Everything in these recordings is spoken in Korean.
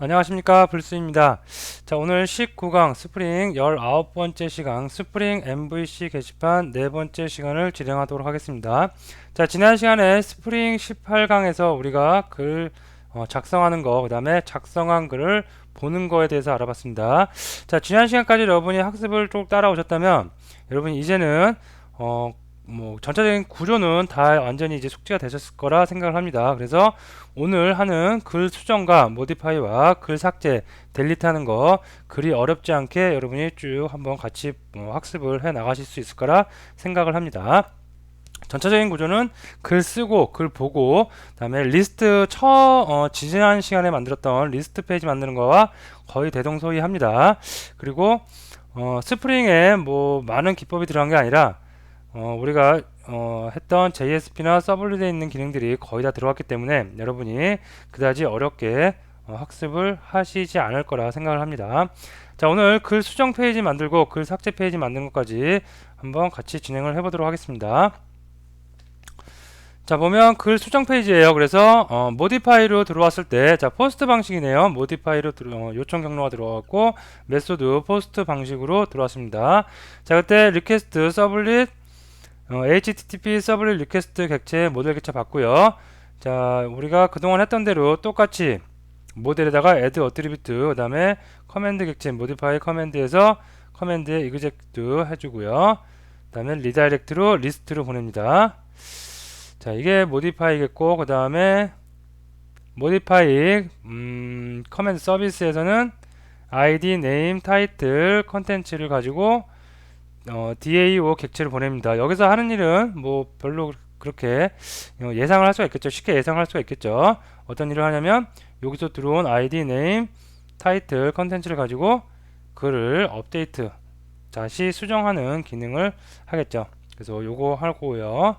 안녕하십니까. 불스입니다. 자 오늘 19강 스프링 19번째 시간 스프링 MVC 게시판 네 번째 시간을 진행하도록 하겠습니다. 자 지난 시간에 스프링 18강에서 우리가 글 어, 작성하는 거그 다음에 작성한 글을 보는 거에 대해서 알아봤습니다. 자 지난 시간까지 여러분이 학습을 쭉 따라오셨다면 여러분이 이제는 어, 뭐 전체적인 구조는 다 완전히 이제 숙지가 되셨을 거라 생각을 합니다. 그래서 오늘 하는 글 수정과 모디파이와 글 삭제, 델리트 하는 거 글이 어렵지 않게 여러분이 쭉 한번 같이 뭐 학습을 해 나가실 수 있을 거라 생각을 합니다. 전체적인 구조는 글 쓰고 글 보고 그다음에 리스트 처 어, 지난 시간에 만들었던 리스트 페이지 만드는 거와 거의 대동소이합니다. 그리고 어, 스프링에 뭐 많은 기법이 들어간 게 아니라 어, 우리가 어, 했던 JSP나 서블릿에 있는 기능들이 거의 다 들어갔기 때문에 여러분이 그다지 어렵게 어, 학습을 하시지 않을 거라 생각을 합니다. 자 오늘 글 수정 페이지 만들고 글 삭제 페이지 만드는 것까지 한번 같이 진행을 해보도록 하겠습니다. 자 보면 글 수정 페이지예요. 그래서 어, 모디파이로 들어왔을 때자 포스트 방식이네요. 모디파이로 들어, 어, 요청 경로가 들어왔고 메소드 포스트 방식으로 들어왔습니다. 자 그때 리퀘스트 서블릿 어, HTTP 서블릿 리퀘스트 객체 모델 객체 받고요. 자, 우리가 그동안 했던 대로 똑같이 모델에다가 add attribute 그다음에 커맨드 객체 modify 커맨드에서 커맨드에 execute 해주고요. 그다음에 리다이렉트로 리스트로 보냅니다. 자, 이게 modify겠고 그다음에 modify 음, 커맨드 서비스에서는 id, name, title, 컨텐츠를 가지고 어, DAO 객체를 보냅니다. 여기서 하는 일은 뭐 별로 그렇게 어, 예상을 할 수가 있겠죠. 쉽게 예상할 수가 있겠죠. 어떤 일을 하냐면 여기서 들어온 ID, 네임, 타이틀, 컨텐츠를 가지고 글을 업데이트 다시 수정하는 기능을 하겠죠. 그래서 요거 하고요.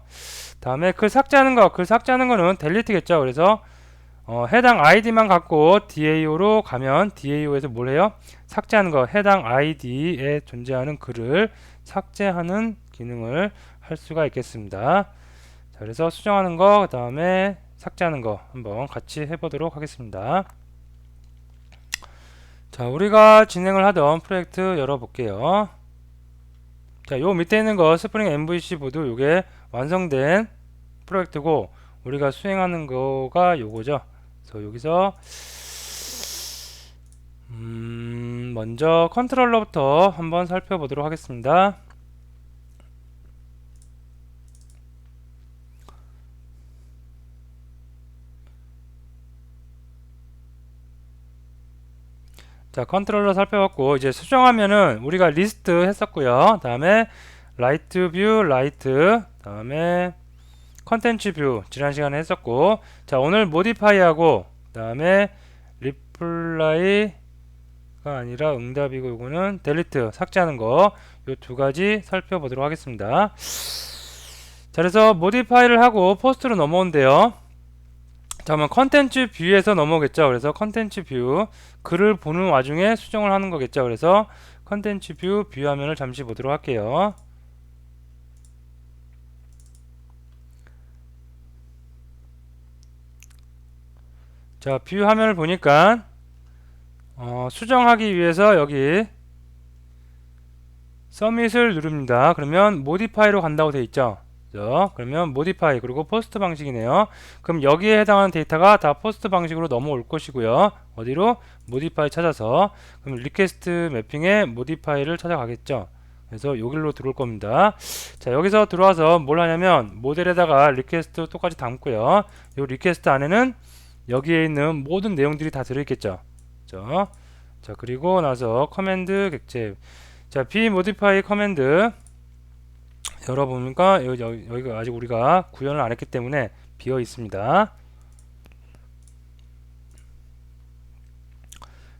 다음에 글 삭제하는 거, 글 삭제하는 거는 델리트겠죠. 그래서 어, 해당 아이디만 갖고 DAO로 가면 DAO에서 뭘 해요? 삭제하는 거, 해당 아이디에 존재하는 글을 삭제하는 기능을 할 수가 있겠습니다. 자, 그래서 수정하는 거, 그 다음에 삭제하는 거 한번 같이 해보도록 하겠습니다. 자, 우리가 진행을 하던 프로젝트 열어볼게요. 자, 요 밑에 있는 거 스프링 MVC 보드 요게 완성된 프로젝트고 우리가 수행하는 거가 요거죠. 그래서 여기서 음, 먼저 컨트롤러부터 한번 살펴보도록 하겠습니다. 자 컨트롤러 살펴봤고 이제 수정하면은 우리가 리스트 했었고요 다음에 라이트 뷰 라이트 다음에 컨텐츠 뷰 지난 시간에 했었고 자 오늘 모디파이 하고 다음에 리플라이가 아니라 응답이고 이거는 델리트 삭제하는 거 요 두 가지 살펴보도록 하겠습니다. 자 그래서 모디파이를 하고 포스트로 넘어온대요. 자 그러면 컨텐츠 뷰에서 넘어오겠죠? 그래서 컨텐츠 뷰 글을 보는 와중에 수정을 하는 거겠죠? 그래서 컨텐츠 뷰 뷰 화면을 잠시 보도록 할게요 자, 뷰 화면을 보니까 어, 수정하기 위해서 여기 서밋을 누릅니다. 그러면 모디파이로 간다고 돼 있죠. 그죠? 그러면 모디파이 그리고 포스트 방식이네요. 그럼 여기에 해당하는 데이터가 다 포스트 방식으로 넘어올 것이고요. 어디로? 모디파이 찾아서 그럼 리퀘스트 매핑에 모디파이를 찾아가겠죠. 그래서 여기로 들어올 겁니다. 자 여기서 들어와서 뭘 하냐면 모델에다가 리퀘스트 똑같이 담고요. 이 리퀘스트 안에는 여기에 있는 모든 내용들이 다 들어있겠죠. 그죠? 자, 그리고 나서 커맨드 객체. 자, b modify 커맨드 열어보니까 여기, 여기, 여기가 아직 우리가 구현을 안 했기 때문에 비어 있습니다.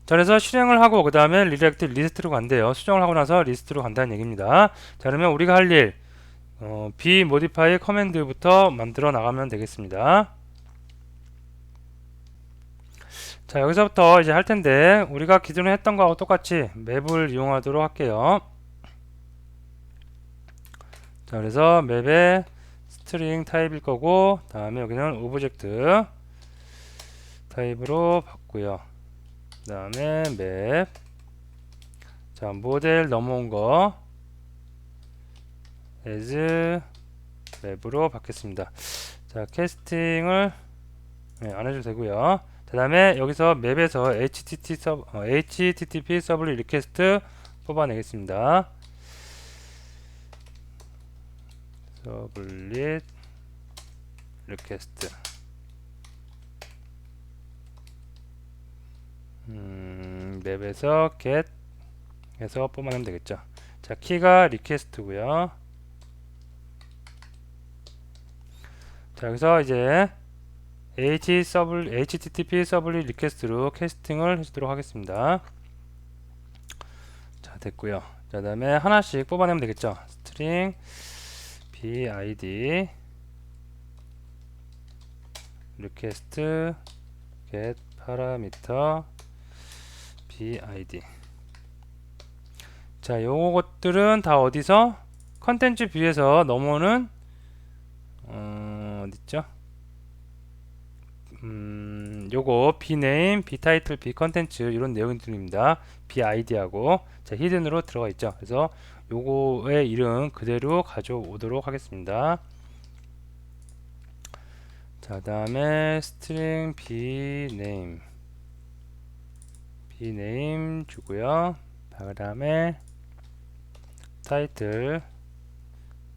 자, 그래서 실행을 하고 그 다음에 리렉트 리스트로 간대요. 수정을 하고 나서 리스트로 간다는 얘기입니다. 자, 그러면 우리가 할 일, 어, b modify 커맨드부터 만들어 나가면 되겠습니다. 자 여기서부터 이제 할 텐데 우리가 기존에 했던 거하고 똑같이 맵을 이용하도록 할게요 자 그래서 맵에 스트링 타입일 거고 다음에 여기는 오브젝트 타입으로 바꾸요 그 다음에 맵. 자, 모델 넘어온 거. as 맵으로 바뀌었습니다. 자, 캐스팅을 네, 안 해도 되고요. 그 다음에 여기서 맵에서 HTTP, 서브, 어, HTTP 서블릿 리퀘스트 뽑아내겠습니다. 서블릿 리퀘스트 음, 맵에서 get 해서 뽑아내면 되겠죠. 자, 키가 리퀘스트고요. 자, 여기서 이제 H 서블 HTTP 서블릿 리퀘스트로 캐스팅을 해주도록 하겠습니다. 자, 됐고요. 자, 그다음에 하나씩 뽑아내면 되겠죠. 스트링 bid 리퀘스트 get parameter bid 자, 요것들은 다 어디서 컨텐츠 뷰에서 넘어오는 어, 어딨죠? 음, 요거 bname, btitle, bcontent 이런 내용들입니다. bid하고 자, 히든으로 들어가 있죠. 그래서 요거의 이름 그대로 가져오도록 하겠습니다. 자, 다음에 string bname bname 주고요. 그 다음에 title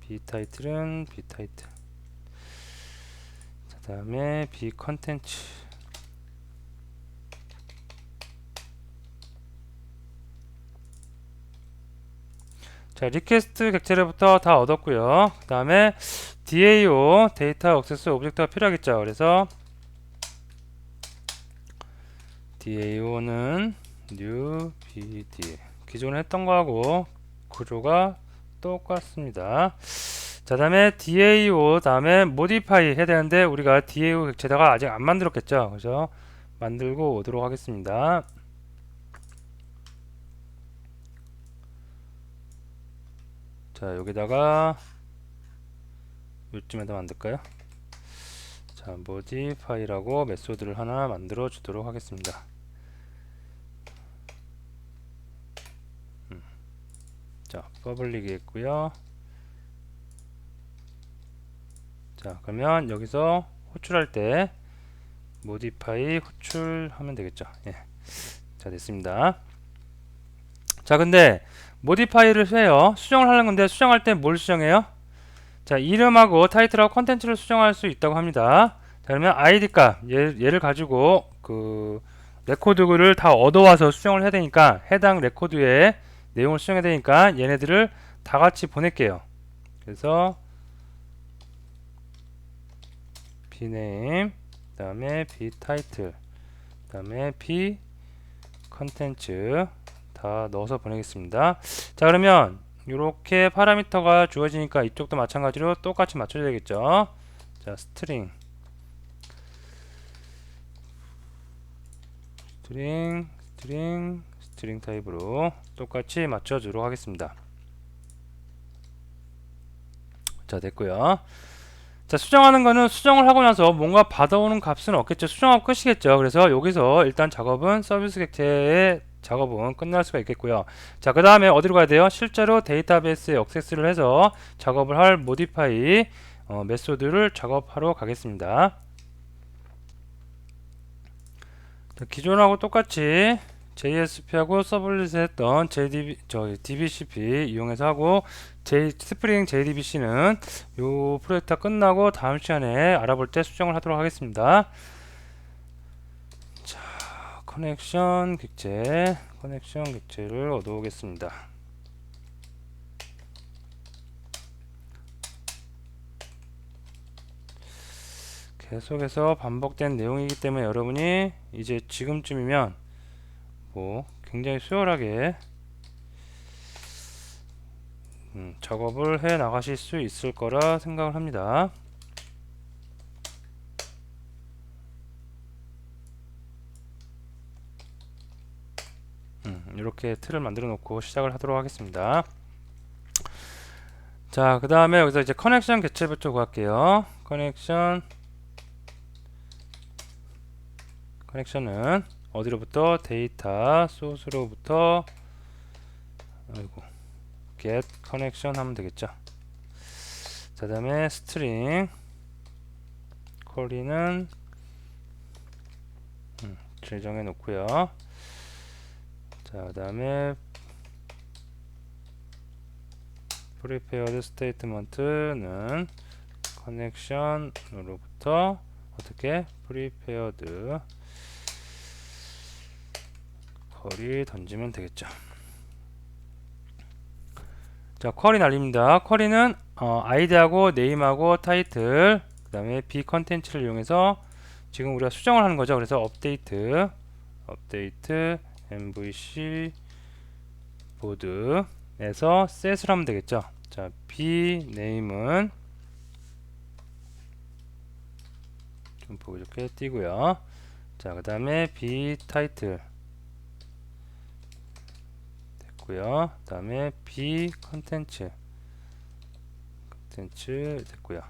btitle은 btitle 그 다음에 b 컨텐츠 자 리퀘스트 객체를부터 다 얻었고요. 그 다음에 DAO 데이터 액세스 오브젝트가 필요하겠죠. 그래서 DAO는 new BD. 기존에 했던 거하고 구조가 똑같습니다 자 다음에 DAO 다음에 modify 해야 되는데 우리가 DAO 객체다가 아직 안 만들었겠죠? 그죠? 만들고 오도록 하겠습니다. 자 여기다가 요쯤에다 만들까요? 자 modify라고 메소드를 하나 만들어 주도록 하겠습니다. 음. 자 퍼블릭이 있고요 자 그러면 여기서 호출할 때 modify 호출하면 되겠죠. 예. 자 됐습니다. 자 근데 modify를 해요. 수정을 하는 건데 수정할 때 뭘 수정해요? 자 이름하고 타이틀하고 컨텐츠를 수정할 수 있다고 합니다. 자 그러면 id 값 얘, 얘를 가지고 그 레코드를 다 얻어와서 수정을 해야 되니까 해당 레코드에 내용을 수정해야 되니까 얘네들을 다 같이 보낼게요. 그래서 bname 그다음에 btitle 그다음에 b 컨텐츠 다 넣어서 보내겠습니다. 자 그러면 이렇게 파라미터가 주어지니까 이쪽도 마찬가지로 똑같이 맞춰줘야 되겠죠. 자 스트링 스트링 스트링 스트링 타입으로 똑같이 맞춰주도록 하겠습니다. 자 됐고요. 자 수정하는 거는 수정을 하고 나서 뭔가 받아오는 값은 없겠죠. 수정하고 끝이겠죠. 그래서 여기서 일단 작업은 서비스 객체의 작업은 끝날 수가 있겠고요. 자그 다음에 어디로 가야 돼요? 실제로 데이터베이스에 액세스를 해서 작업을 할 모디파이 어, 메소드를 작업하러 가겠습니다. 자, 기존하고 똑같이 JSP하고 서블릿에 했던 JDB, 저 DBCP 이용해서 하고 J, 스프링 JDBC는 요 프로젝트가 끝나고 다음 시간에 알아볼 때 수정을 하도록 하겠습니다. 자, 커넥션 객체, 커넥션 객체를 얻어오겠습니다. 계속해서 반복된 내용이기 때문에 여러분이 이제 지금쯤이면 뭐 굉장히 수월하게 음, 작업을 해 나가실 수 있을 거라 생각을 합니다. 음, 이렇게 틀을 만들어 놓고 시작을 하도록 하겠습니다. 자, 그 다음에 여기서 이제 커넥션 개체부터 구할게요. 커넥션 커넥션은 어디로부터 데이터 소스로부터 아이고 get connection 하면 되겠죠. 자, 다음에 string 쿼리는 음, 지정해 놓고요. 자, 그다음에 prepared statement는 connection으로부터 어떻게 prepared 쿼리 던지면 되겠죠. 자, 쿼리 날립니다. 쿼리는 어, 아이디하고 네임하고 타이틀 그 다음에 b 컨텐츠를 이용해서 지금 우리가 수정을 하는 거죠. 그래서 업데이트 업데이트 MVC 보드에서 set을 하면 되겠죠. 자, b name은 좀 보기 좋게 띄고요. 자, 그 다음에 b 타이틀 됐고요. 그 다음에 b 컨텐츠 컨텐츠 됐고요.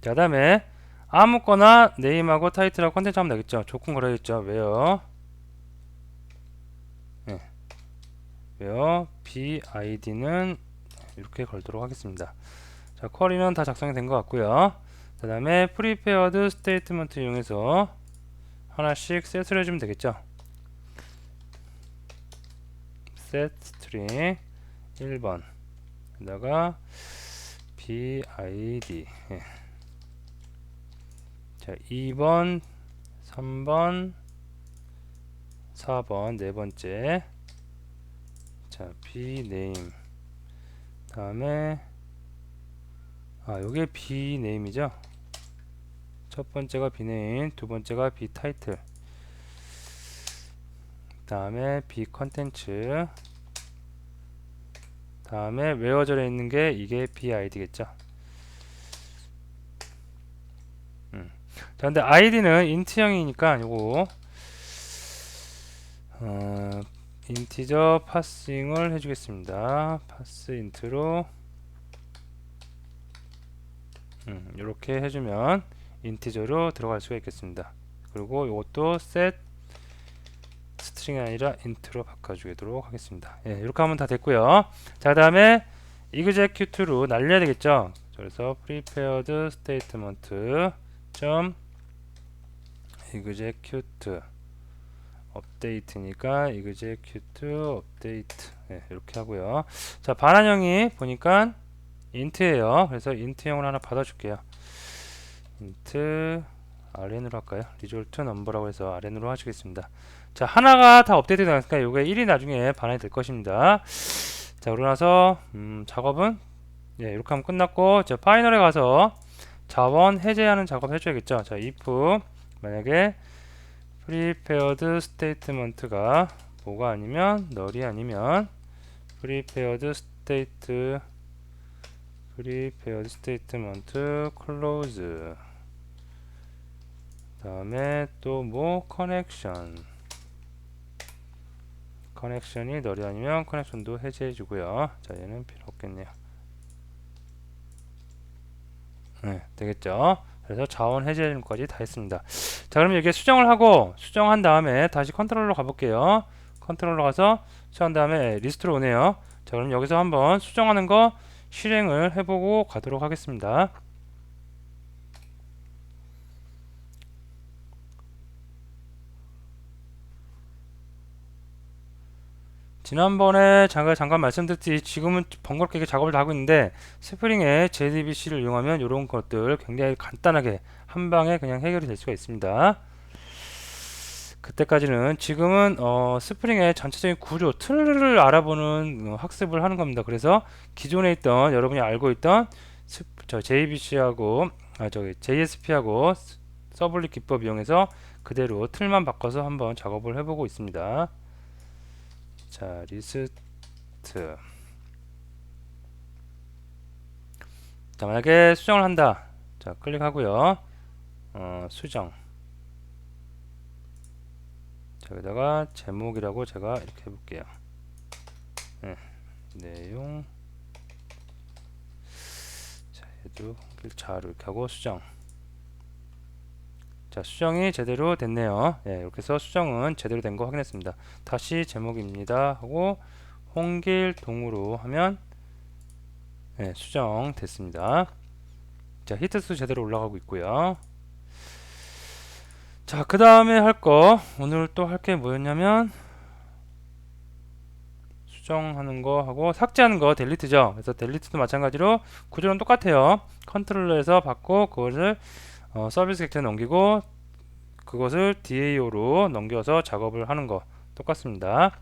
자, 그 다음에 아무거나 네임하고 타이틀하고 컨텐츠 하면 되겠죠. 조건 걸어야겠죠. 왜요? 네. 왜요? bid는 이렇게 걸도록 하겠습니다. 자, 쿼리는 다 작성이 된 것 같고요. 그 다음에 prepared statement 이용해서 하나씩 셋을 해주면 되겠죠. Set string 1번. 에다가 bid 예. 자 2번 3번 4번 네 번째. 자 bname 다음에 아 요게 bname이죠? 첫 번째가 bname 두 번째가 다음에 bcontent 다음에 웨어절에 있는 게 이게 bid겠죠? 음. 자 근데 id는 인트형이니까 요거 어, 인티저 파싱을 해주겠습니다. 파스 인트로. 음, 이렇게 해주면 인티저로 들어갈 수가 있겠습니다. 그리고 이것도 set 스트링이 아니라 인트로 바꿔주도록 하겠습니다. 예, 이렇게 하면 다 됐고요. 자, 다음에 execute로 날려야 되겠죠. 그래서 prepared statement 점 execute update니까 execute update 예, 이렇게 하고요. 자, 반환형이 보니까 int예요. 그래서 int형을 하나 받아줄게요. int rn으로 할까요? result number라고 해서 rn으로 하시겠습니다. 자 하나가 다 업데이트 되니까 요게 1이 나중에 반환이 될 것입니다 자 그러고 나서 음, 작업은 예, 이렇게 하면 끝났고 자 파이널에 가서 자원 해제하는 작업 해줘야겠죠 자 if 만약에 prepared statement가 뭐가 아니면 널이 아니면 prepared state prepared statement close 다음에 또뭐 connection. 커넥션이 널이 아니면 커넥션도 해제해 주고요. 자 얘는 필요 없겠네요. 네 되겠죠? 그래서 자원 해제까지 다 했습니다. 자 그럼 여기에 수정을 하고 수정한 다음에 다시 컨트롤러 가볼게요. 컨트롤러 가서 수정한 다음에 리스트로 오네요. 자 그럼 여기서 한번 수정하는 거 실행을 해보고 가도록 하겠습니다 지난번에 잠깐, 잠깐 말씀드렸듯이 지금은 번거롭게 작업을 다 하고 있는데 스프링의 JDBC를 이용하면 이런 것들 굉장히 간단하게 한 방에 그냥 해결이 될 수가 있습니다. 그때까지는 지금은 어, 스프링의 전체적인 구조, 틀을 알아보는 어, 학습을 하는 겁니다. 그래서 기존에 있던 여러분이 알고 있던 스, 저 JBC하고 아, 저기 JSP하고 서블릿 기법 이용해서 그대로 틀만 바꿔서 한번 작업을 해보고 있습니다. 자 리스트. 자 만약에 수정을 한다. 자 클릭하고요. 어, 수정. 자 여기다가 제목이라고 제가 이렇게 해볼게요. 네, 내용. 자 얘도 1차 이렇게 하고 수정 자, 수정이 제대로 됐네요. 예, 이렇게 해서 수정은 제대로 된 거 확인했습니다. 다시 제목입니다. 하고 홍길 동으로 하면 예, 수정 됐습니다. 자, 히트수 제대로 올라가고 있고요. 자, 그 다음에 할 거, 오늘 또 할 게 뭐였냐면, 수정하는 거 하고, 삭제하는 거, 델리트죠. 그래서 델리트도 마찬가지로 구조는 똑같아요. 컨트롤러에서 받고, 그것을 어, 서비스 객체에 넘기고, 그것을 DAO로 넘겨서 작업을 하는 거 똑같습니다.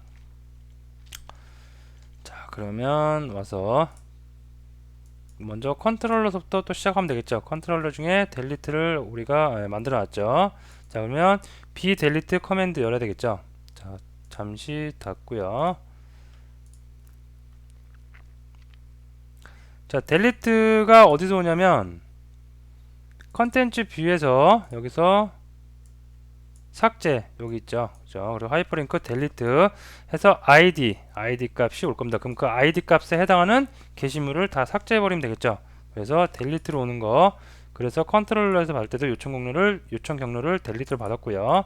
자, 그러면 와서 먼저 컨트롤러서부터 또 시작하면 되겠죠. 컨트롤러 중에 델리트를 우리가 예, 만들어 놨죠. 자, 그러면 b 델리트 커맨드 열어야 되겠죠. 자, 잠시 닫고요. 자, 델리트가 어디서 오냐면 컨텐츠 뷰에서 여기서 삭제 여기 있죠. 그죠? 그리고 하이퍼링크 델리트 해서 id id 값이 올 겁니다. 그럼 그 id 값에 해당하는 게시물을 다 삭제해 버리면 되겠죠. 그래서 델리트로 오는 거 그래서 컨트롤러에서 받을 때도 요청 경로를 요청 경로를 델리트로 받았고요.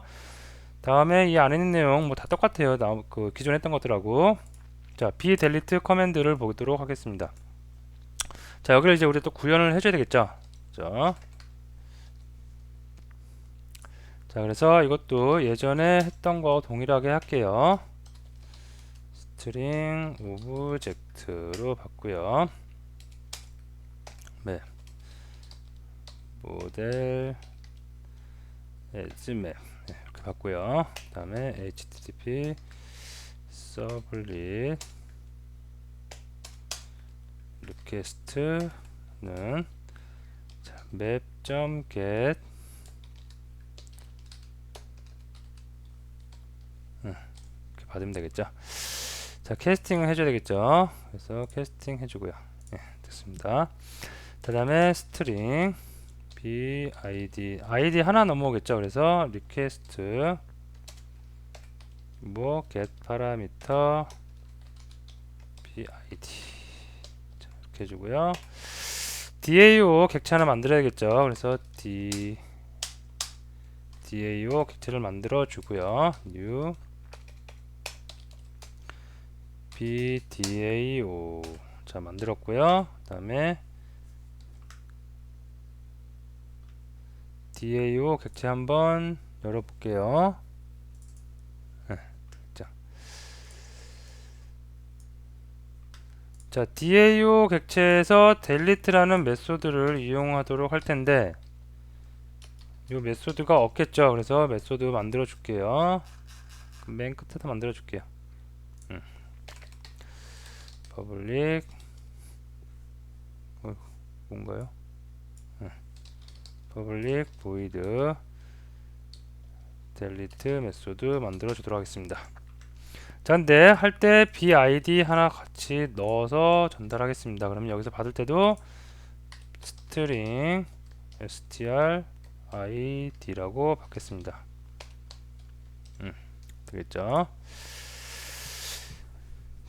다음에 이 안에 있는 내용 뭐 다 똑같아요. 나, 그 기존에 했던 것들하고 자 b 델리트 커맨드를 보도록 하겠습니다. 자 여기를 이제 우리 또 구현을 해줘야 되겠죠. 자, 자 그래서 이것도 예전에 했던 거 동일하게 할게요. 스트링 오브젝트로 바꾸요. 네. 모델 에즈맵 네, 이렇게 바꾸요. 그 다음에 http 서블릿 리퀘스트는 이렇게 받으면 되겠죠. 자 캐스팅을 해줘야 되겠죠. 그래서 캐스팅 해주고요. 네, 됐습니다. 그 다음에 스트링 b id 하나 넘어오겠죠. 그래서 리퀘스트 뭐 get 파라미터 b id 자, 이렇게 해주고요. DAO 객체 하나 만들어야겠죠. 그래서 D DAO 객체를 만들어 주고요. new BDAO 자 만들었고요. 그 다음에 DAO 객체 한번 열어볼게요. 네, 자. 자, DAO 객체에서 delete라는 메소드를 이용하도록 할 텐데 이 메소드가 없겠죠. 그래서 메소드 만들어 줄게요. 맨 끝에다 만들어 줄게요. 음. 퍼블릭 어, 뭔가요? 음. 퍼블릭 보이드 델리트 메소드 만들어 주도록 하겠습니다. 자, 근데 할 때 BID 하나 같이 넣어서 전달하겠습니다. 그러면 여기서 받을 때도 string str id라고 받겠습니다. 음, 되겠죠?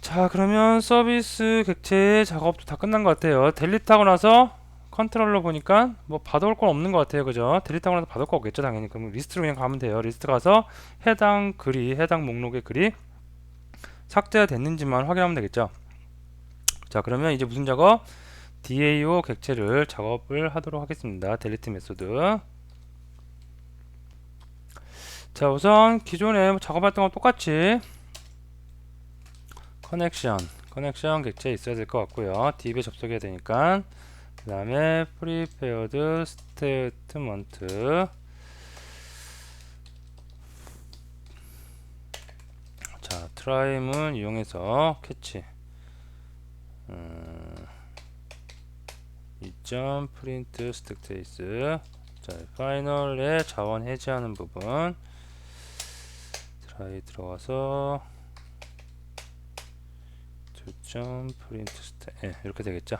자, 그러면 서비스 객체 작업도 다 끝난 것 같아요. 델리트 하고 나서 컨트롤러 보니까 뭐 받아올 건 없는 것 같아요. 그죠? 델리트 하고 나서 받을 거 없겠죠, 당연히. 그럼 리스트로 그냥 가면 돼요. 리스트 가서 해당 글이, 해당 목록의 글이 삭제가 됐는지만 확인하면 되겠죠. 자, 그러면 이제 무슨 작업? DAO 객체를 작업을 하도록 하겠습니다. 델리트 메소드. 자, 우선 기존에 뭐 작업했던 거 똑같이 커넥션, 커넥션 객체 있어야 될 것 같고요. 딥에 접속해야 되니까. 그 다음에 프리페어드 스테이트먼트 자, 트라임은 이용해서 캐치. 음, 2점 프린트 스택 테이스. 자, 파이널에 자원 해제하는 부분. 트라이 들어가서 2점 프린트 스택. 예, 이렇게 되겠죠.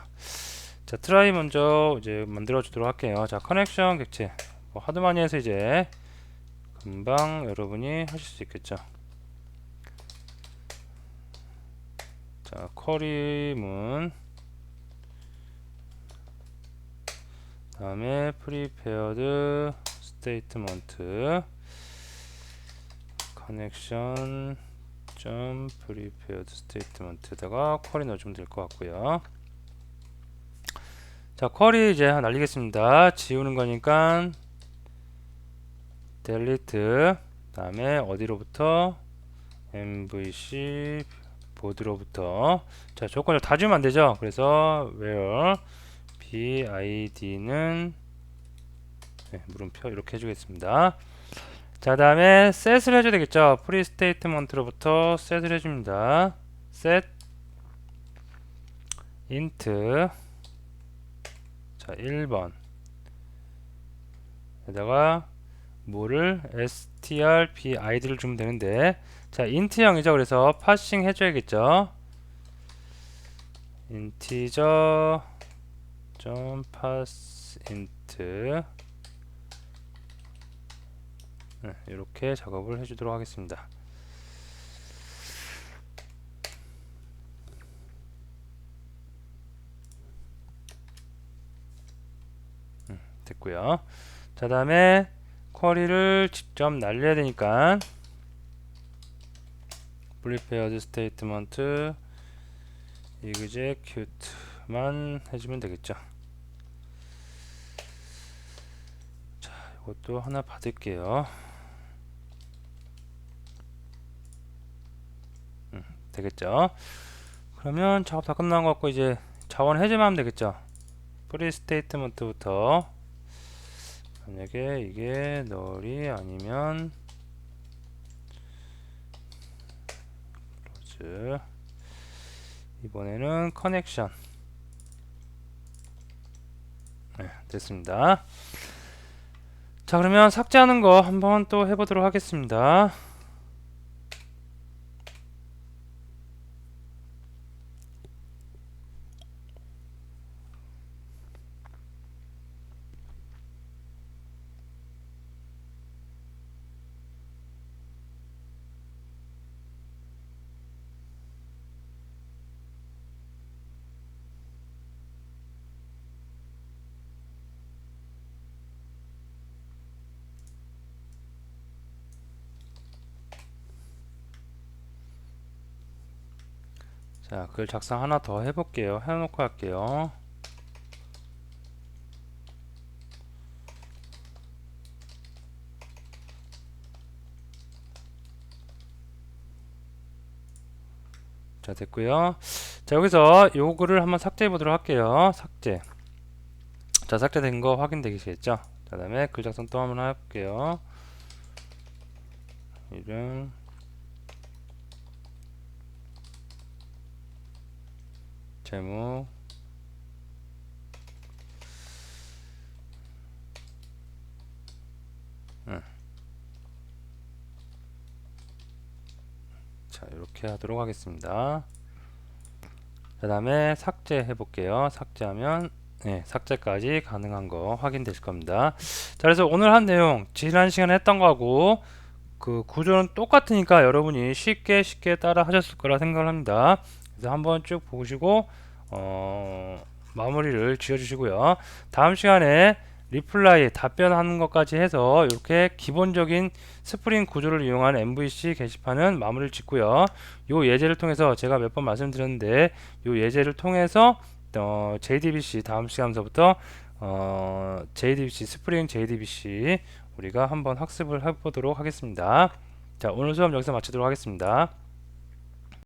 자, 트라이 먼저 이제 만들어 주도록 할게요. 자, 커넥션 객체. 뭐 해서 이제 금방 여러분이 하실 수 있겠죠. 자, 쿼리문 다음에 프리페어드 스테이트먼트 커넥션 점 프리페어드 스테이트먼트에다가 쿼리 넣어주면 될 것 같고요. 자 쿼리 이제 날리겠습니다. 지우는 거니까 델리트 다음에 어디로부터 MVC 보드로부터 자 조건을 다 주면 안 되죠. 그래서 where bid는 네, 물음표 이렇게 해주겠습니다. 자 다음에 set을 해줘야 되겠죠. 프리 스테이트먼트로부터 set을 해줍니다. set int 자 1번. 에다가 뭐를? strpid를 주면 되는데. 자 int형이죠? 그래서 파싱 해줘야겠죠? integer 점 pass int 네, 이렇게 작업을 해주도록 하겠습니다 음, 됐고요 자 다음에 쿼리를 직접 날려야 되니까 prepared statement execute만 해주면 되겠죠. 자, 이것도 하나 받을게요. 음, 되겠죠. 그러면 작업 다 끝난 것 같고 이제 자원 해제만 하면 되겠죠. 프리 스테이트먼트부터. 만약에 이게 널이 아니면 클로즈. 이번에는 커넥션. 네, 됐습니다. 자 그러면 삭제하는 거 한번 또 해보도록 하겠습니다 자, 글 작성 하나 더 해볼게요. 해놓고 할게요. 자, 됐고요. 자, 여기서 요 글을 한번 삭제해 보도록 할게요. 삭제. 자, 삭제된 거 확인되시겠죠? 자, 다음에 글 작성 또 한번 해볼게요. 이름 제목 응. 자 이렇게 하도록 하겠습니다. 그 다음에 삭제해 볼게요. 삭제하면 네, 삭제까지 가능한 거 확인되실 겁니다. 자 그래서 오늘 한 내용 지난 시간에 했던 거하고 그 구조는 똑같으니까 여러분이 쉽게 쉽게 따라 하셨을 거라 생각을 합니다 그래서 한번 쭉 보시고 어, 마무리를 지어 주시고요. 다음 시간에 리플라이 답변하는 것까지 해서 이렇게 기본적인 스프링 구조를 이용한 MVC 게시판은 마무리를 짓고요. 요 예제를 통해서 제가 몇 번 말씀드렸는데 요 예제를 통해서 어, JDBC 다음 시간서부터 어, JDBC 스프링 JDBC 우리가 한번 학습을 해보도록 하겠습니다. 자 오늘 수업 여기서 마치도록 하겠습니다